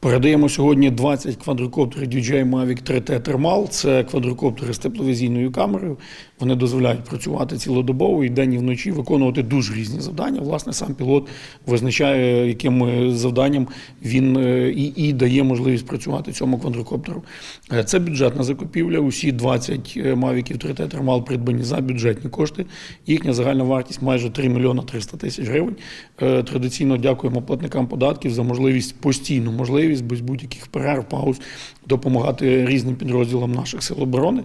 Передаємо сьогодні 20 квадрокоптерів DJI Mavic 3T Thermal. Це квадрокоптери з тепловізійною камерою. Вони дозволяють працювати цілодобово і день і вночі, виконувати дуже різні завдання. Власне, сам пілот визначає, яким е, завданням він е, і, і дає можливість працювати цьому квадрокоптеру. Е, Це бюджетна закупівля. Усі 20 Mavic 3T Thermal придбані за бюджетні кошти. Їхня загальна вартість майже 3 мільйона 300 тисяч гривень. Традиційно дякуємо платникам податків за можливість постійну можливість без будь-яких перерв, пауз допомагати різним підрозділам наших сил оборони.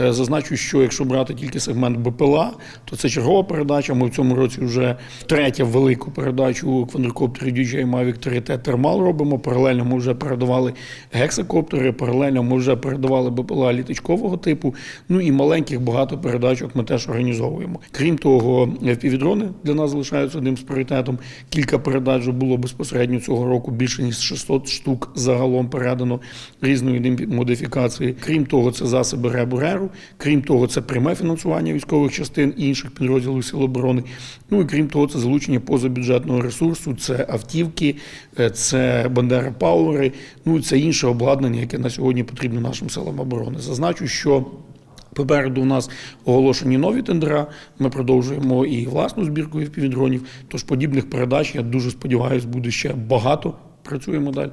Е, Зазначу, що якщо брати тільки сегмент БПЛА, то це чергова передача. Ми в цьому році вже третя велику передачу квадрокоптерів DJI Mavic 3T Thermal робимо. Паралельно ми вже передавали гексакоптери, паралельно ми вже передавали БПЛА літачкового типу. Ну і маленьких багато передачок ми теж організовуємо. Крім того, півдрони для нас залишаються одним з пріоритетом. Кілька передач було безпосередньо цього року. Більше ніж 600 штук загалом передано різної модифікації. Крім того, це засоби РЕБ-РЕРу. Крім того, це пряме фінансування військових частин і інших підрозділів Сил оборони. Ну і крім того, це залучення позабюджетного ресурсу, це автівки, е, це Бандера Пауери, ну і це інше обладнання, яке на сьогодні потрібно нашим силам оборони. Зазначу, що Попереду у нас оголошені нові тендера. Ми продовжуємо і власну збірку і півдронів. Тож подібних передач, я дуже сподіваюся, буде ще багато. Працюємо далі.